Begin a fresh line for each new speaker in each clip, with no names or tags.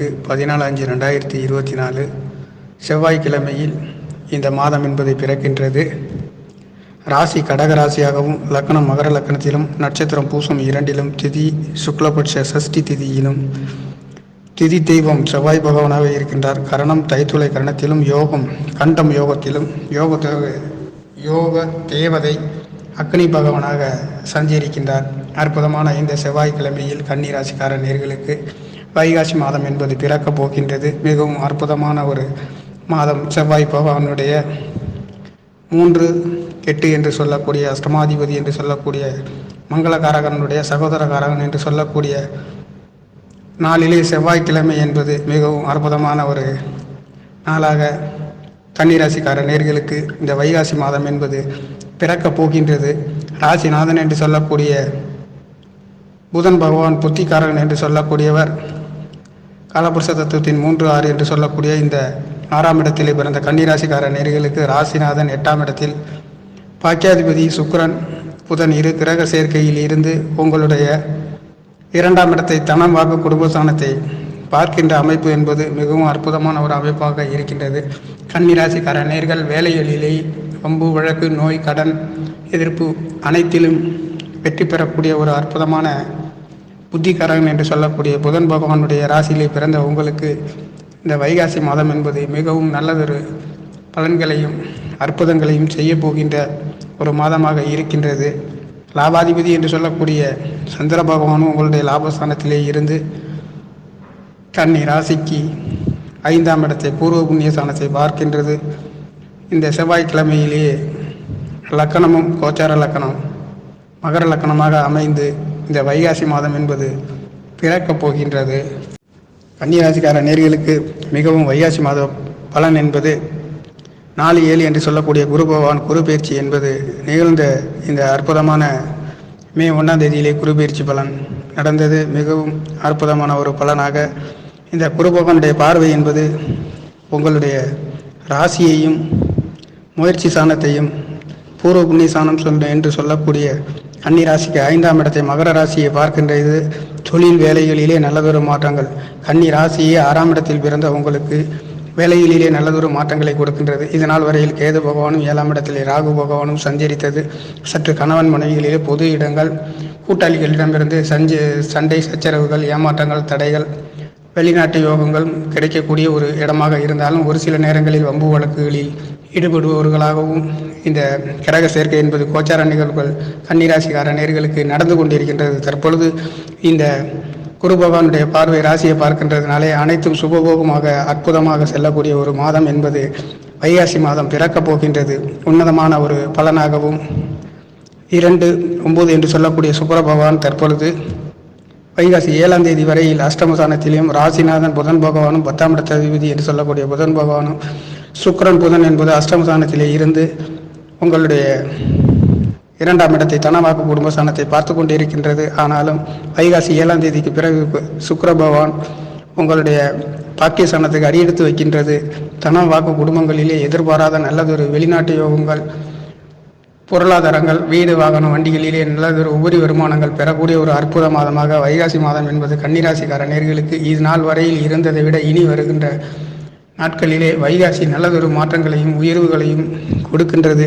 நேர்களுக்கு பதினாலு அஞ்சு ரெண்டாயிரத்தி இருபத்தி நாலு செவ்வாய்க்கிழமையில் இந்த மாதம் என்பது பிறக்கின்றது. ராசி கடக ராசியாகவும் லக்னம் மகர லக்னத்திலும் நட்சத்திரம் பூசம் இரண்டிலும் திதி சுக்லபட்ச சஷ்டி திதியிலும் திதி தெய்வம் செவ்வாய் பகவானாக இருக்கின்றார். கரணம் தைத்துளை கரணத்திலும் யோகம் கண்டம் யோகத்திலும் யோக யோக தேவதை அக்னி பகவானாக சஞ்சரிக்கின்றார். அற்புதமான இந்த செவ்வாய்க்கிழமையில் கன்னிராசிக்கார நேர்களுக்கு வைகாசி மாதம் என்பது பிறக்கப் போகின்றது. மிகவும் அற்புதமான ஒரு மாதம். செவ்வாய் பகவானுடைய மூன்று எட்டு என்று சொல்லக்கூடிய அஷ்டமாதிபதி என்று சொல்லக்கூடிய மங்களகாரகனுடைய சகோதரகாரகன் என்று சொல்லக்கூடிய நாளிலே செவ்வாய்க்கிழமை என்பது மிகவும் அற்புதமான ஒரு நாளாக கன்னிராசிக்கார நேர்களுக்கு இந்த வைகாசி மாதம் என்பது பிறக்கப் போகின்றது. ராசிநாதன் என்று சொல்லக்கூடிய புதன் பகவான் புத்திகாரகன் என்று சொல்லக்கூடியவர் காலபுருஷ தத்துவத்தின் மூன்று ஆறு என்று சொல்லக்கூடிய இந்த ஆறாம் இடத்திலே பிறந்த கன்னிராசிக்கார நேர்களுக்கு ராசிநாதன் எட்டாம் இடத்தில் பாக்கியாதிபதி சுக்ரன் புதன் இரு கிரக சேர்க்கையில் இருந்து உங்களுடைய இரண்டாம் இடத்தை தனம் வாக்கு குடும்பஸ்தானத்தை பார்க்கின்ற அமைப்பு என்பது மிகவும் அற்புதமான ஒரு அமைப்பாக இருக்கின்றது. கன்னிராசிக்கார நேர்கள் வேலைகளிலே வம்பு வழக்கு நோய் கடன் எதிர்ப்பு அனைத்திலும் வெற்றி பெறக்கூடிய ஒரு அற்புதமான புத்திகாரகன் என்று சொல்லக்கூடிய புதன் பகவானுடைய ராசியிலே பிறந்த உங்களுக்கு இந்த வைகாசி மாதம் என்பது மிகவும் நல்லதொரு பலன்களையும் அற்புதங்களையும் செய்ய போகின்ற ஒரு மாதமாக இருக்கின்றது. லாபாதிபதி என்று சொல்லக்கூடிய சந்திர பகவானும் உங்களுடைய லாபஸ்தானத்திலே இருந்து கன்னி ராசிக்கு ஐந்தாம் இடத்தை பூர்வ புண்ணிய ஸ்தானத்தை பார்க்கின்றது. இந்த செவ்வாய்க்கிழமையிலேயே லக்கணமும் கோச்சார லக்கணம் மகர லக்கணமாக அமைந்து இந்த வைகாசி மாதம் என்பது பிறக்கப் போகின்றது. கன்னிராசிக்கார நேர்களுக்கு மிகவும் வைகாசி மாத பலன் என்பது நாலு ஏழு என்று சொல்லக்கூடிய குரு பகவான் குரு பயிற்சி என்பது நிகழ்ந்த இந்த அற்புதமான மே ஒன்றாம் தேதியிலே குரு பயிற்சி பலன் நடந்தது. மிகவும் அற்புதமான ஒரு பலனாக இந்த குரு பகவானுடைய பார்வை என்பது உங்களுடைய ராசியையும் முயற்சி சாணத்தையும் பூர்வ புண்ணிய சாணம் சொல் என்று சொல்லக்கூடிய கன்னி ராசிக்கு ஐந்தாம் இடத்தை மகர ராசியை பார்க்கின்ற இது தொழில் வேலைகளிலே நல்லதொரு மாற்றங்கள். கன்னி ராசியே ஆறாம் இடத்தில் பிறந்த உங்களுக்கு வேலையிலேயே நல்லதொரு மாற்றங்களை கொடுக்கின்றது. இதனால் வரையில் கேது பகவானும் ஏழாம் இடத்திலே ராகு பகவானும் சஞ்சரித்தது. சற்று கணவன் மனைவிகளிலே பொது இடங்கள் கூட்டாளிகளிடமிருந்து சஞ்சு சண்டை சச்சரவுகள் ஏமாற்றங்கள் தடைகள் வெளிநாட்டு யோகங்கள் கிடைக்கக்கூடிய ஒரு இடமாக இருந்தாலும் ஒரு சில நேரங்களில் வம்பு வழக்குகளில் ஈடுபடுபவர்களாகவும் இந்த கிரக சேர்க்கை என்பது கோச்சார நிகழ்வுகள் கன்னிராசிக்கார நேர்களுக்கு நடந்து கொண்டிருக்கின்றது. தற்பொழுது இந்த குரு பகவானுடைய பார்வை ராசியை பார்க்கின்றதுனாலே அனைத்தும் சுபபோகமாக அற்புதமாக செல்லக்கூடிய ஒரு மாதம் என்பது வைகாசி மாதம் பிறக்கப் போகின்றது. உன்னதமான ஒரு பலனாகவும் இரண்டு ஒம்பது என்று சொல்லக்கூடிய சுக்கிர பகவான் தற்பொழுது வைகாசி ஏழாம் தேதி வரையில் அஷ்டமசானத்திலும் ராசிநாதன் புதன் பகவானும் பத்தாம் இடத்த அதிபதி என்று சொல்லக்கூடிய புதன் பகவானும் சுக்கரன் புதன் என்பது அஷ்டமசானத்திலே இருந்து உங்களுடைய இரண்டாம் இடத்தை தனவாக்கு குடும்பஸ்தானத்தை பார்த்து கொண்டிருக்கின்றது. ஆனாலும் வைகாசி ஏழாம் தேதிக்கு பிறகு சுக்கர பகவான் உங்களுடைய பாக்கியஸ்தானத்துக்கு அடியெடுத்து வைக்கின்றது. தனம் வாக்கு குடும்பங்களிலே எதிர்பாராத நல்லதொரு வெளிநாட்டு யோகங்கள் பொருளாதாரங்கள் வீடு வாகனம் வண்டிகளிலே நல்லதொரு உபரி வருமானங்கள் பெறக்கூடிய ஒரு அற்புத மாதமாக வைகாசி மாதம் என்பது கன்னிராசிக்கார நேர்களுக்கு இது நாள் வரையில் இருந்ததை விட இனி வருகின்ற நாட்களிலே வைகாசி நல்லதொரு மாற்றங்களையும் உயர்வுகளையும் கொடுக்கின்றது.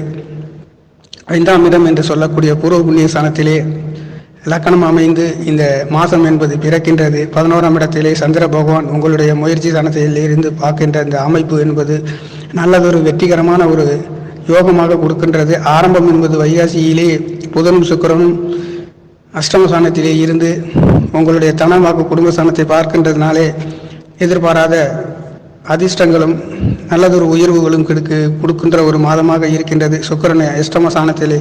ஐந்தாம் இடம் என்று சொல்லக்கூடிய பூர்வ புண்ணிய ஸ்தானத்திலே லக்கணம் அமைந்து இந்த மாதம் என்பது பிறக்கின்றது. பதினோராம் இடத்திலே சந்திர பகவான் உங்களுடைய முயற்சி ஸ்தானத்திலிருந்து பார்க்கின்ற இந்த அமைப்பு என்பது நல்லதொரு வெற்றிகரமான ஒரு யோகமாக கொடுக்கின்றது. ஆரம்பம் என்பது வைகாசியிலே புதனும் சுக்கிரனும் அஷ்டமஸ்தானத்திலே இருந்து உங்களுடைய தனவாக்கு குடும்பஸ்தானத்தை பார்க்கின்றதுனாலே எதிர்பாராத அதிர்ஷ்டங்களும் நல்லதொரு உயர்வுகளும் கொடுக்கு கொடுக்கின்ற ஒரு மாதமாக இருக்கின்றது. சுக்கரனை அஷ்டமஸ்தானத்திலே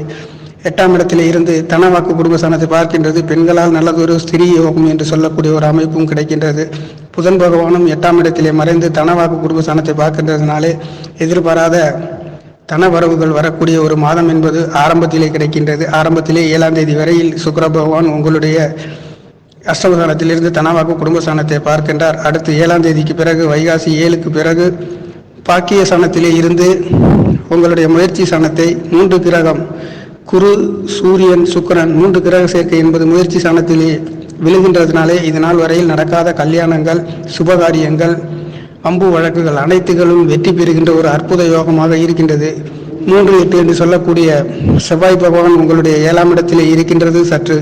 எட்டாம் இடத்திலே இருந்து தனவாக்கு குடும்பஸ்தானத்தை பார்க்கின்றது. பெண்களால் நல்லதொரு ஸ்திரீ யோகம் என்று சொல்லக்கூடிய ஒரு அமைப்பும் கிடைக்கின்றது. புதன் பகவானும் எட்டாம் இடத்திலே மறைந்து தனவாக்கு குடும்பஸ்தானத்தை பார்க்கின்றதுனாலே எதிர்பாராத தன வரவுகள் வரக்கூடிய ஒரு மாதம் என்பது ஆரம்பத்திலே கிடைக்கின்றது. ஆரம்பத்திலே ஏழாம் தேதி வரையில் சுக்கர பகவான் உங்களுடைய அஷ்டமஸ்தானத்திலிருந்து தனவாக்கு குடும்பஸ்தானத்தை பார்க்கின்றார். அடுத்து ஏழாம் தேதிக்கு பிறகு வைகாசி ஏழுக்கு பிறகு பாக்கிய சனத்திலே இருந்து உங்களுடைய முயற்சி சனத்தை மூன்று கிரகம் குரு சூரியன் சுக்கிரன் மூன்று கிரக சேர்க்கை என்பது முயற்சி சனத்திலே விழுகின்றதுனாலே இது நாள் வரையில் நடக்காத கல்யாணங்கள் சுபகாரியங்கள் அம்பு வழக்குகள் அனைத்துகளும் வெற்றி பெறுகின்ற ஒரு அற்புத யோகமாக இருக்கின்றது. மூன்று எட்டு என்று சொல்லக்கூடிய செவ்வாய் பகவான் உங்களுடைய ஏழாம் இடத்திலே இருக்கின்றது. சற்று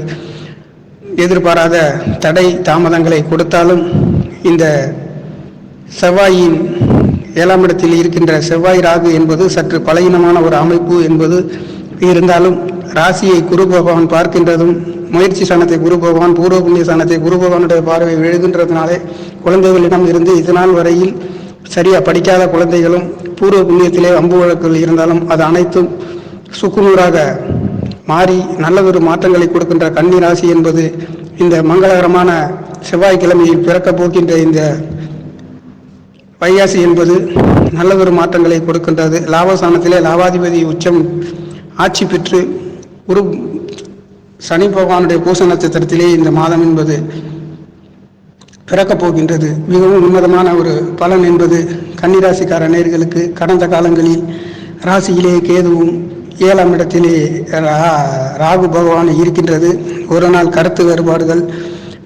எதிர்பாராத தடை தாமதங்களை கொடுத்தாலும் இந்த செவ்வாயின் ஏழாம் இடத்தில் இருக்கின்ற செவ்வாய் ராகு என்பது சற்று பலகீனமான ஒரு அமைப்பு என்பது இருந்தாலும் ராசியை குரு பகவான் பார்க்கின்றதும் முயற்சி சாணத்தை குரு பகவான் பூர்வ புண்ணிய சாணத்தை குரு பகவானுடைய பார்வை விழுகின்றதுனாலே குழந்தைகளிடம் இருந்து இதனால் வரையில் சரியா படிக்காத குழந்தைகளும் பூர்வ புண்ணியத்திலே அம்பு வழக்குகள் இருந்தாலும் அது அனைத்தும் சுக்குநூறாக மாறி நல்லதொரு மாற்றங்களை கொடுக்கின்ற கன்னி ராசி என்பது இந்த மங்களகரமான செவ்வாய்க்கிழமையில் பிறக்கப் போகின்ற இந்த வைகாசி என்பது நல்லதொரு மாற்றங்களை கொடுக்கின்றது. லாபஸ்தானத்திலே லாபாதிபதி உச்சம் ஆட்சி பெற்று குரு சனி பகவானுடைய பூச நட்சத்திரத்திலே இந்த மாதம் என்பது பிறக்கப் போகின்றது. மிகவும் உன்னதமான ஒரு பலன் என்பது கன்னிராசிக்கார நேர்களுக்கு கடந்த காலங்களில் ராசியிலே கேதுவும் ஏழாம் இடத்திலே ரா- ராகு பகவான் இருக்கின்றது. ஒரு நாள் கருத்து வேறுபாடுகள்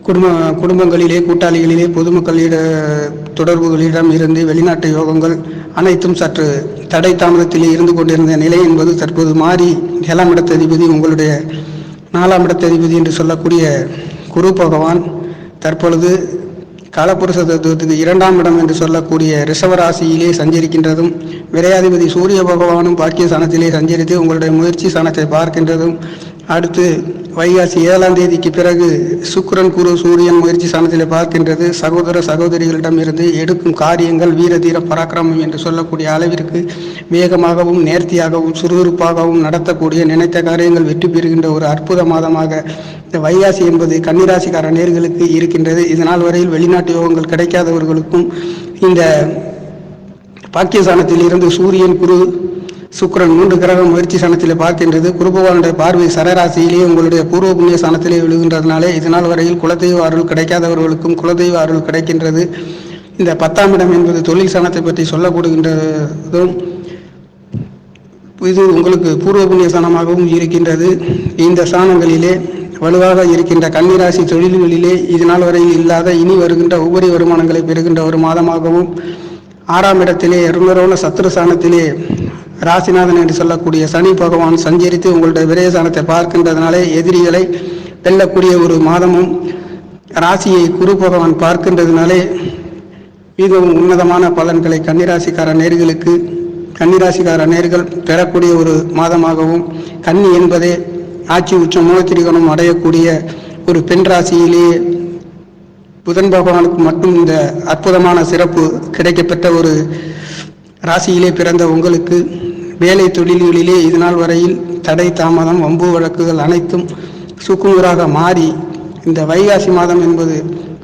குடும்ப குடும்பங்களிலே கூட்டாளிகளிலே பொதுமக்களிட தொடர்புகளிடம் இருந்து வெளிநாட்டு யோகங்கள் அனைத்தும் சற்று தடை தாமதத்திலே இருந்து கொண்டிருந்த நிலை என்பது தற்போது மாறி ஏழாம் இடத்ததிபதி உங்களுடைய நாலாம் இடத்ததிபதி என்று சொல்லக்கூடிய குரு பகவான் தற்பொழுது காலப்புருஷ தத்துவத்துக்கு இரண்டாம் இடம் என்று சொல்லக்கூடிய ரிஷவராசியிலே சஞ்சரிக்கின்றதும் விரையாதிபதி சூரிய பகவானும் பாக்கிய சனத்திலே சஞ்சரித்து உங்களுடைய முயற்சி சனத்தை பார்க்கின்றதும் அடுத்து வைகாசி ஏழாம் தேதிக்கு பிறகு சுக்கரன் குரு சூரியன் முயற்சி ஸ்தானத்திலே பார்க்கின்றது. சகோதர சகோதரிகளிடம் இருந்து எடுக்கும் காரியங்கள் வீரதீர பராக்கிரமம் என்று சொல்லக்கூடிய அளவிற்கு வேகமாகவும் நேர்த்தியாகவும் சுறுசுறுப்பாகவும் நடத்தக்கூடிய நினைத்த காரியங்கள் வெற்றி பெறுகின்ற ஒரு அற்புத மாதமாக இந்த வைகாசி என்பது கன்னிராசிக்கார நேர்களுக்கு இருக்கின்றது. இதனால் வரையில் வெளிநாட்டு யோகங்கள் கிடைக்காதவர்களுக்கும் இந்த பாக்கியஸ்தானத்தில் இருந்து சூரியன் குரு சுக்கிரன் மூன்று கிரகம் முயற்சி சனத்தில் பார்க்கின்றது. குருபகவானுடைய பார்வை சரராசியிலேயே உங்களுடைய பூர்வ புண்ணிய சனத்திலே விழுகின்றதுனாலே இதனால் வரையில் குலதெய்வ அருள் கிடைக்காதவர்களுக்கும் குலதெய்வ அருள் கிடைக்கின்றது. இந்த பத்தாம் இடம் என்பது தொழில் சனத்தை பற்றி சொல்லப்படுகின்றதும் இது உங்களுக்கு பூர்வ புண்ணிய சனமாகவும் இருக்கின்றது. இந்த சாணங்களிலே வலுவாக இருக்கின்ற கன்னிராசி தொழில்களிலே இது நாள் வரையில் இல்லாத இனி வருகின்ற உபரி வருமானங்களை பெறுகின்ற ஒரு மாதமாகவும் ஆறாம் இடத்திலே ருணரோண சத்ரு சாணத்திலே ராசிநாதன் என்று சொல்லக்கூடிய சனி பகவான் சஞ்சரித்து உங்களுடைய விரயசானத்தை பார்க்கின்றதுனாலே எதிரிகளை வெல்லக்கூடிய ஒரு மாதமும் ராசியை குரு பகவான் பார்க்கின்றதுனாலே மிகவும் உன்னதமான பலன்களை கன்னிராசிக்கார நேர்களுக்கு கன்னிராசிக்கார நேர்கள் பெறக்கூடிய ஒரு மாதமாகவும் கன்னி என்பதே ஆட்சி உச்சம் மோகத்திரிகணம் அடையக்கூடிய ஒரு பெண் ராசியிலேயே புதன் பகவானுக்கு மட்டும் இந்த அற்புதமான சிறப்பு கிடைக்கப்பெற்ற ஒரு ராசியிலே பிறந்த உங்களுக்கு வேலை தொழில்களிலே இதுநாள் வரையில் தடை தாமதம் வம்பு வழக்குகள் அனைத்தும் சுக்குநூறாக மாறி இந்த வைகாசி மாதம் என்பது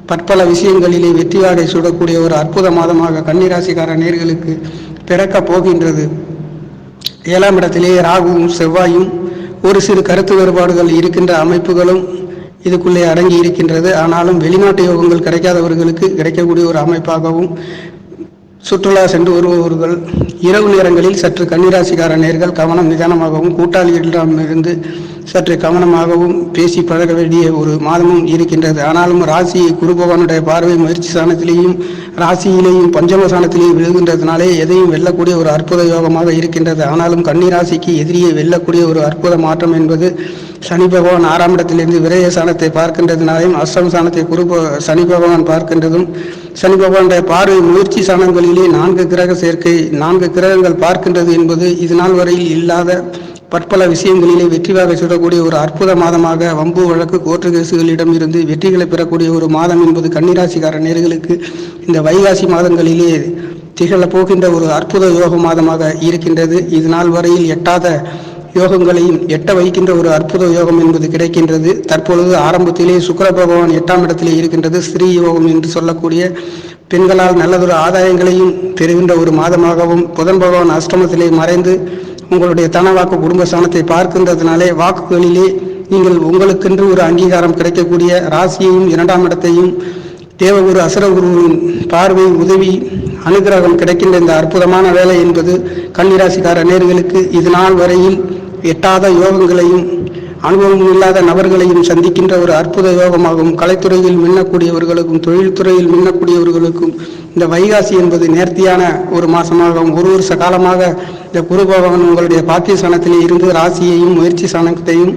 பற்பல விஷயங்களிலே வெற்றி சுடக்கூடிய ஒரு அற்புத மாதமாக கன்னிராசிக்கார நேர்களுக்கு பிறக்கப் போகின்றது. ஏழாம் இடத்திலே ராகுவும் செவ்வாயும் ஒரு சிறு கருத்து வேறுபாடுகள் இருக்கின்ற அமைப்புகளும் இதுக்குள்ளே அடங்கி இருக்கின்றது. ஆனாலும் வெளிநாட்டு யோகங்கள் கிடைக்காதவர்களுக்கு கிடைக்கக்கூடிய ஒரு அமைப்பாகவும் சுற்றுலா சென்று வருபவர்கள் இரவு நேரங்களில் சற்று கன்னிராசிக்கார நேர்கள் கவனம் நிதானமாகவும் கூட்டாளிகளிடமிருந்து சற்று கவனமாகவும் பேசி பழக வேண்டிய ஒரு மாதமும் இருக்கின்றது. ஆனாலும் ராசி குருபகவானுடைய பார்வை முயற்சி சாணத்திலேயும் ராசியிலேயும் பஞ்சம ஸ்தானத்திலேயும் விழுகின்றதுனாலே எதையும் வெல்லக்கூடிய ஒரு அற்புத யோகமாக இருக்கின்றது. ஆனாலும் கன்னிராசிக்கு எதிரியை வெல்லக்கூடிய ஒரு அற்புத மாற்றம் என்பது சனி பகவான் ஆறாம் இடத்திலிருந்து விரய சாணத்தை பார்க்கின்றதுனாலையும் அஷ்டம சாணத்தை குரு சனி பகவான் பார்க்கின்றதும் சனி பகவானுடைய பார்வை முயற்சி சாணங்களிலே நான்கு கிரக சேர்க்கை நான்கு கிரகங்கள் பார்க்கின்றது என்பது இது நாள் வரையில் இல்லாத பற்பல விஷயங்களிலே வெற்றிவாக சுடக்கூடிய ஒரு அற்புத மாதமாக வம்பு வழக்கு கோர்ட்டு கேசுகளிடம் இருந்து வெற்றிகளை பெறக்கூடிய ஒரு மாதம் என்பது கன்னிராசிக்கார நேர்களுக்கு இந்த வைகாசி மாதங்களிலே திகழப் போகின்ற ஒரு அற்புத யோக மாதமாக இருக்கின்றது. இது நாள் வரையில் எட்டாத யோகங்களையும் எட்ட வைக்கின்ற ஒரு அற்புத யோகம் என்பது கிடைக்கின்றது. தற்பொழுது ஆரம்பத்திலே சுக்கர பகவான் எட்டாம் இடத்திலே இருக்கின்றது. ஸ்ரீ யோகம் என்று சொல்லக்கூடிய பெண்களால் நல்லதொரு ஆதாயங்களையும் பெறுகின்ற ஒரு மாதமாகவும் புதன் பகவான் அஷ்டமத்திலே மறைந்து உங்களுடைய தனவாக்கு குடும்ப ஸ்தானத்தை பார்க்கின்றதுனாலே வாக்குகளிலே நீங்கள் உங்களுக்கென்று ஒரு அங்கீகாரம் கிடைக்கக்கூடிய ராசியையும் இரண்டாம் இடத்தையும் தேவகுரு அசுரகுருவின் பார்வை உதவி அனுகிரகம் கிடைக்கின்ற இந்த அற்புதமான வேலை என்பது கன்னிராசிக்கார நேர்களுக்கு இது நாள் வரையில் எட்டாத யோகங்களையும் அனுபவம் இல்லாத நபர்களையும் சந்திக்கின்ற ஒரு அற்புத யோகமாகும். கலைத்துறையில் மின்னக்கூடியவர்களுக்கும் தொழில்துறையில் மின்னக்கூடியவர்களுக்கும் இந்த வைகாசி என்பது நேர்த்தியான ஒரு மாசமாகவும் ஒரு வருஷ காலமாக இந்த குரு பகவான் உங்களுடைய பாத்திய சனத்திலே இருந்து ராசியையும் முயற்சி சாணத்தையும்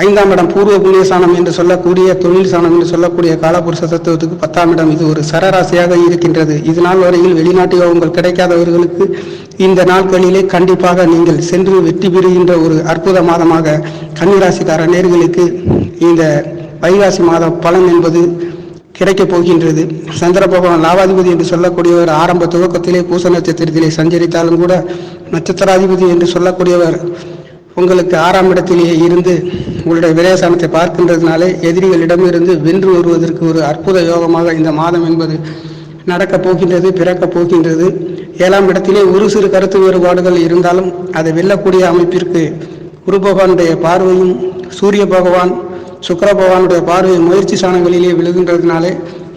ஐந்தாம் இடம் பூர்வ புண்ணிய சாணம் என்று சொல்லக்கூடிய தொழில் சாணம் என்று சொல்லக்கூடிய காலபுருஷ தத்துவத்துக்கு பத்தாம் இடம். இது ஒரு சரராசியாக இருக்கின்றது. இது நாள் வரையில் வெளிநாட்டு யோகங்கள் கிடைக்காதவர்களுக்கு இந்த நாட்களிலே கண்டிப்பாக நீங்கள் சென்று வெற்றி பெறுகின்ற ஒரு அற்புத மாதமாக கன்னிராசிக்கார நேர்களுக்கு இந்த வைகாசி மாத பலன் என்பது கிடைக்கப் போகின்றது. சந்திர பகவான் லாபாதிபதி என்று சொல்லக்கூடியவர் ஆரம்ப துவக்கத்திலே பூச நட்சத்திரத்திலே சஞ்சரித்தாலும் கூட நட்சத்திராதிபதி என்று சொல்லக்கூடியவர் உங்களுக்கு ஆறாம் இடத்திலேயே இருந்து உங்களுடைய விரயசானத்தை பார்க்கின்றதுனாலே எதிரிகளிடமிருந்து வென்று வருவதற்கு ஒரு அற்புத யோகமாக இந்த மாதம் என்பது நடக்கப் போகின்றது பிறக்கப் போகின்றது. ஏழாம் இடத்திலே ஒரு சிறு கருத்து வேறுபாடுகள் இருந்தாலும் அதை வெல்லக்கூடிய அமைப்பிற்கு குரு பகவானுடைய பார்வையும் சூரிய பகவான் சுக்கர பகவானுடைய பார்வை முயற்சி சாணங்களிலே விழுகின்றதுனாலே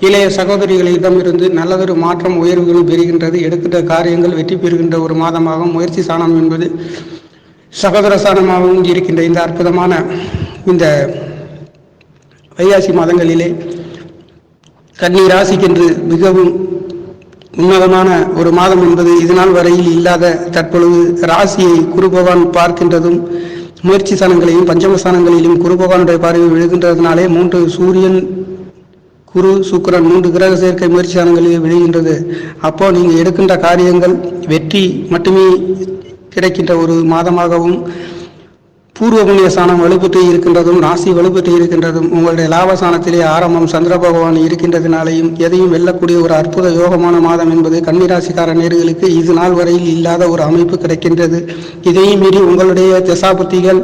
இளைய சகோதரிகளிடமிருந்து நல்லதொரு மாற்றம் உயர்வுகளும் பெறுகின்றது. எடுக்கின்ற காரியங்கள் வெற்றி பெறுகின்ற ஒரு மாதமாகும் முயற்சி சாணம் என்பது சகோதர இருக்கின்ற இந்த அற்புதமான இந்த வைகாசி மாதங்களிலே கன்னி ராசிக்கென்று மிகவும் உன்னதமான ஒரு மாதம் என்பது இதுநாள் வரையில் இல்லாத தற்பொழுது ராசியை குருபகவான் பார்க்கின்றதும் முயற்சி ஸ்தானங்களையும் பஞ்சம குருபகவானுடைய பார்வை விழுகின்றதுனாலே மூன்று சூரியன் குரு சுக்கிரன் மூன்று கிரக சேர்க்கை முயற்சி ஸ்தானங்களில் விழுகின்றது. அப்போ நீங்கள் எடுக்கின்ற காரியங்கள் வெற்றி மட்டுமே கிடைக்கின்ற ஒரு மாதமாகவும் பூர்வ புண்ணிய சாணம் வலுப்பெற்று இருக்கின்றதும் ராசி வலுப்பெற்று இருக்கின்றதும் உங்களுடைய லாபசானத்திலே ஆரம்பம் சந்திர பகவான் இருக்கின்றதினாலேயும் எதையும் வெல்லக்கூடிய ஒரு அற்புத யோகமான மாதம் என்பது கன்னிராசிக்கார நேர்களுக்கு இது நாள் வரையில் இல்லாத ஒரு அமைப்பு கிடைக்கின்றது. இதையும் மீறி உங்களுடைய திசாபுத்திகள்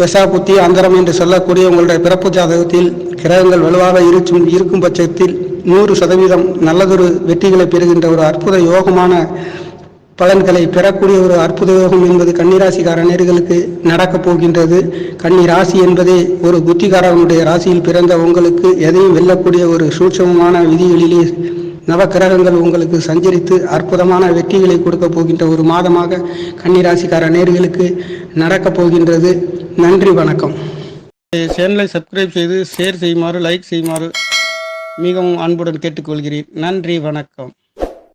திசாபுத்தி அந்தரம் என்று சொல்லக்கூடிய உங்களுடைய பிறப்பு ஜாதகத்தில் கிரகங்கள் வலுவாக இருக்கும் இருக்கும் பட்சத்தில் நூறு சதவீதம் நல்லதொரு வெற்றிகளை பெறுகின்ற ஒரு அற்புத யோகமான பலன்களை பெறக்கூடிய ஒரு அற்புத யோகம் என்பது கன்னிராசிக்கார நேர்களுக்கு நடக்கப் போகின்றது. கன்னி ராசி என்பதே ஒரு புத்திகாரனுடைய ராசியில் பிறந்த உங்களுக்கு எதையும் வெல்லக்கூடிய ஒரு சூட்சமமான விதிகளிலே நவக்கிரகங்கள் உங்களுக்கு சஞ்சரித்து அற்புதமான வெற்றிகளை கொடுக்க போகின்ற ஒரு மாதமாக கன்னிராசிக்கார நேர்களுக்கு நடக்கப் போகின்றது. நன்றி வணக்கம். சேனலை சப்ஸ்கிரைப் செய்து ஷேர் செய்யுமாறு லைக் செய்யுமாறு மிகவும் அன்புடன் கேட்டுக்கொள்கிறேன். நன்றி வணக்கம்.